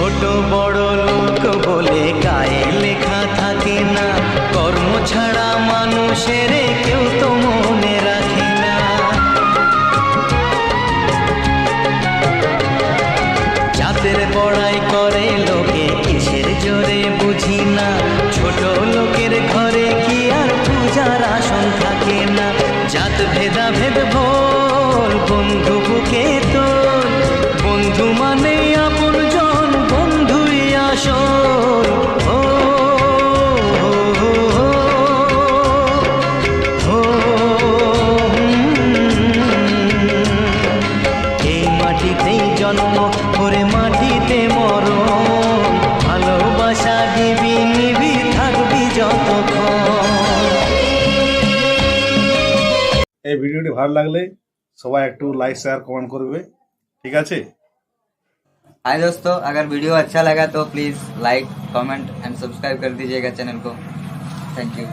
ছোট বড় লোক বলে গায়ে লেখা থাকে না। কর্ম ছাড়া মানুষের কেউ তো মনে রাখে না। জাতের বড়াই করে লোকে, কিসের জোরে বুঝি না। ছোট লোকের ঘরে কি আর পূজার আসন থাকে না। জাত ভেদা ভেদ ভোল বন্ধু সেই জন্ম করে মাটিতে এই ভিডিওটি ভালো লাগলে সবাই একটু লাইক শেয়ার কমেন্ট করবে। ঠিক আছে? হাই দোস্ত আগর ভিডিও আচ্ছা লাগা তো please like comment and subscribe করে দিজিয়েগা চ্যানেল কো। Thank you